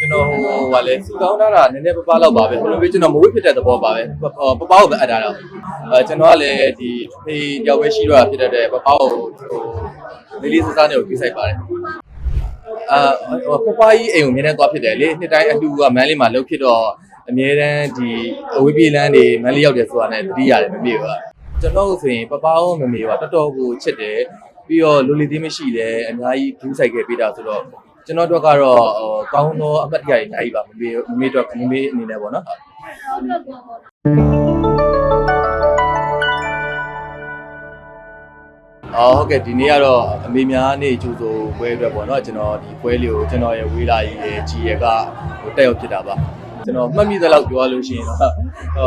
ကျွန်တော်ဟိုဟာလဲစူတောင်းထားတာနည်းနည်းပပလောက်ပါပဲဘယ်လိုမျိုးကျွန်တော်မဝိဖြစ်တဲ့သဘောပါပဲပပပကိုပဲအပ်ထားတာအဲကျွန်တော်ကလည်းဒီဖေးတယောက်ပဲရှိတော့ဖြစ်တဲ့ပပကိုဟိုလေးလေးစားစားနဲ့ကိုပြဆိုင်ပါတယ်အာဟိုပပကြီးအိမ်ကိုမြင်နေသွားဖြစ်တယ်လေနှစ်တိုင်းအတူကမန်းလေးမှာလှုပ်ဖြစ်တော့အမြဲတမ်းဒီအဝေးပြေးလမ်းတွေမန်းလေးရောက်တယ်ဆိုတာနဲ့တတိရတယ်မမေ့ဘူးကကျွန်တော်ဆိုရင်ပပကိုမမေ့ဘူးကတော်တော်ကိုချစ်တယ်ပြီးတော့လူလီသေးမရှိတယ်အများကြီးဒူးဆိုင်ခဲ့ပေးတာဆိုတော့ ကျွန်တော်တို့ကတော့ဟိုကောင်းသောအမှတ်တရတွေအများကြီးပါမမေမမေတော့မမေအနေနဲ့ပေါ့နော်အော်ဟုတ်ကဲ့ဒီနေ့ကတော့အမေများနေ့ကျူဆိုပွဲအတွက်ပေါ့နော်ကျွန်တော်ဒီပွဲလေးကိုကျွန်တော်ရဲ့ဝေးလာကြီးရဲ့ကြီးရဲ့ကဟိုတက်ရောက်ဖြစ်တာပါကျွန်တော်မှတ်မိသလောက်ပြောလို့ရှိရင်တော့ဟို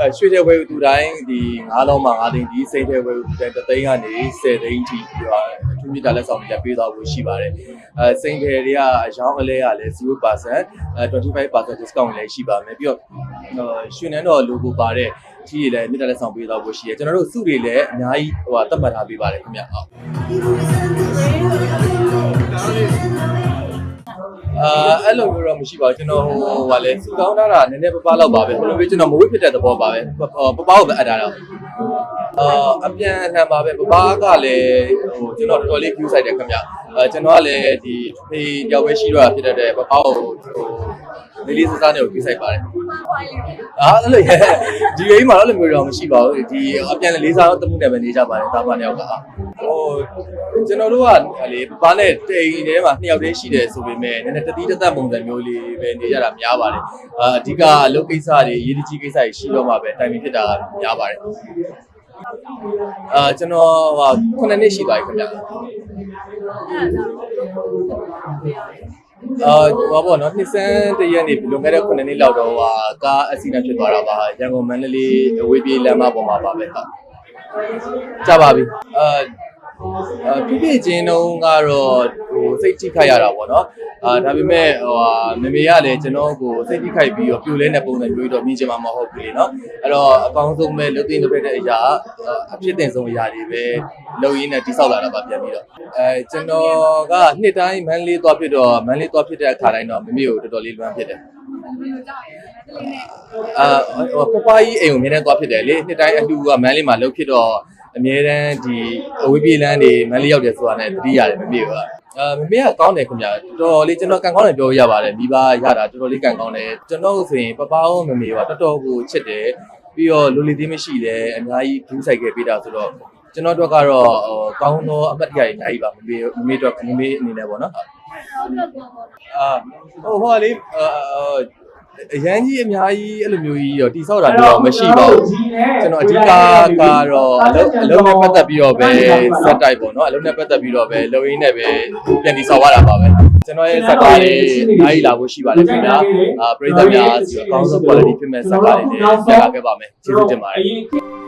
အဲရွှေတဲ့ဝဲကိုသူတိုင်းဒီ9လုံးမှာ9သိန်းဒီစိတ်တဲ့ဝဲကိုသူတိုင်း3သိန်းကနေ10သိန်းထိပြီးတော့ အထူးမြတ်လက်ဆောင်တွေလည်းပေးသွားဖို့ရှိပါတယ်အဲစိတ်တယ်တွေကအရောင်းအလဲကလည်း0%အဲ25% discount လည်းရှိပါမယ်ပြီးတော့ဟိုရွှေနန်းတော် logo ပါတဲ့ကြီးတွေလည်းမြတ်လက်ဆောင်ပေးသွားဖို့ရှိတယ်ကျွန်တော်တို့စုတွေလည်းအများကြီးဟိုသတ်မှတ်ထားပေးပါတယ်ခင်ဗျဟုတ် အာအဲ့လိုမျိုးတော့မရှိပါဘူးကျွန်တော်ဟိုဟာလဲစူတောင်းထားတာနည်းနည်းပပလောက်ပါပဲဘယ်လိုမျိုးကျွန်တော်မဝိဖြစ်တဲ့သဘောပါပဲပပပကိုပဲအပ်ထားတာအာအပြန်အလှန်ပါပဲပပကလည်းဟိုကျွန်တော်တော်တော်လေး view site တယ်ခင်ဗျ အဲကျွန်တော်ကလည်းဒီဖေးတယောက်ပဲရှိတော့ဖြစ်တဲ့ပပကိုဟိုလေးလေးစားစားနဲ့ကို view site ပါတယ်အာအဲ့လိုရဲ့ဒီအိမ်မှာတော့လည်းမျိုးတော့မရှိပါဘူးဒီအပြန်လေးစားတော့တမှုနဲ့ပဲနေကြပါတယ်တာမတယောက်ကဟိုကျွန်တော်တို့ကလေပပနဲ့တိမ်ထဲမှာနှစ်ယောက်တည်းရှိတယ်ဆိုပေမဲ့နည်းနည်းတတိတသက်ပုံစံမျိုးလေးပဲနေကြတာများပါတယ်အာအဓိကအလုပ်ကိစ္စတွေရေးတကြီးကိစ္စတွေရှိတော့မှပဲတိုင်ပင်ဖြစ်တာများပါတယ် အာကျွန်တော်ဟာ9နှစ်ရှိသွားပြီခင်ဗျအာဟောပေါ့နော်နှစ်စန်းတရက်နေလွန်ခဲ့တဲ့9နှစ်လောက်တော့ဟာကားအက်ဆီဒန့်ဖြစ်သွားတာပါရန်ကုန်မန္တလေးအဝေးပြေးလမ်းမပေါ်မှာပါပဲဟုတ်ကြပါပြီအာအာပြပြချင်းတုံးကတော့ဟိုစိတ်ထိခိုက်ရတာပေါ့နော် အာဒါပေမဲ့ဟိုဟာမမေကလည်းကျွန်တော်ကိုစိတ်ထိခိုက်ပြီးတော့ပြိုလဲတဲ့ပုံစံမျိုးတော့မြင်ချင်မှာမဟုတ်ဘူးလေနော်အဲ့တော့အကောင်းဆုံးပဲလုတ်သိမ်းလုပ်ခဲ့တဲ့အရာအဖြစ်တင်ဆုံးအရာတွေပဲလုံရင်းနဲ့တိဆောက်လာတာပါပြန်ပြီးတော့အဲကျွန်တော်ကနှစ်တိုင်းမန်းလေးသွားဖြစ်တော့မန်းလေးသွားဖြစ်တဲ့အခါတိုင်းတော့မမေကိုတော်တော်လေးလွမ်းဖြစ်တယ်အာဟိုပပကြီးအိမ်ကိုမြင်နေသွားဖြစ်တယ်လေနှစ်တိုင်းအလှူကမန်းလေးမှာလှုပ်ဖြစ်တော့အမြဲတမ်းဒီအဝေးပြေးလမ်းတွေမန်းလေးရောက်တယ်ဆိုတာနဲ့တတိရတယ်မမေက အာမမေကကောင်းတယ်ခင်ဗျာတော်တော်လေးကျွန်တော်ကန်ကောင်းတယ်ပြောရပါတယ်မိဘရတာတော်တော်လေးကန်ကောင်းတယ်ကျွန်တော်ဆိုရင်ပပအောင်မမေကတော်တော်ကိုချစ်တယ်ပြီးတော့လူလီသေးမရှိတယ်အများကြီးဒူးဆိုင်ခဲ့ပေးတာဆိုတော့ကျွန်တော်တို့ကတော့ဟိုကောင်းသောအမှတ်တရတွေအများကြီးပါမမေမမေတော့မမေအနေနဲ့ပေါ့နော်အာဟိုဟိုလေအာ အရန်ကြီးအများကြီးအဲ့လိုမျိုးကြီးတော့တိဆောက်တာမျိုးတော့မရှိပါဘူးကျွန်တော်အဓိကကတော့အလုံးအလုံးနဲ့ပတ်သက်ပြီးတော့ပဲစက်တိုက်ပေါ့နော်အလုံးနဲ့ပတ်သက်ပြီးတော့ပဲလုံရင်းနဲ့ပဲပြန်တိဆောက်ရတာပါပဲကျွန်တော်ရဲ့စက်ကားလေးအားကြီးလာဖို့ရှိပါတယ်ခင်ဗျာအာပရိသတ်များဆိုတော့အကောင်းဆုံး quality ဖြစ်မဲ့စက်ကားလေးနဲ့ဆက်လာခဲ့ပါမယ်ကျေးဇူးတင်ပါတယ်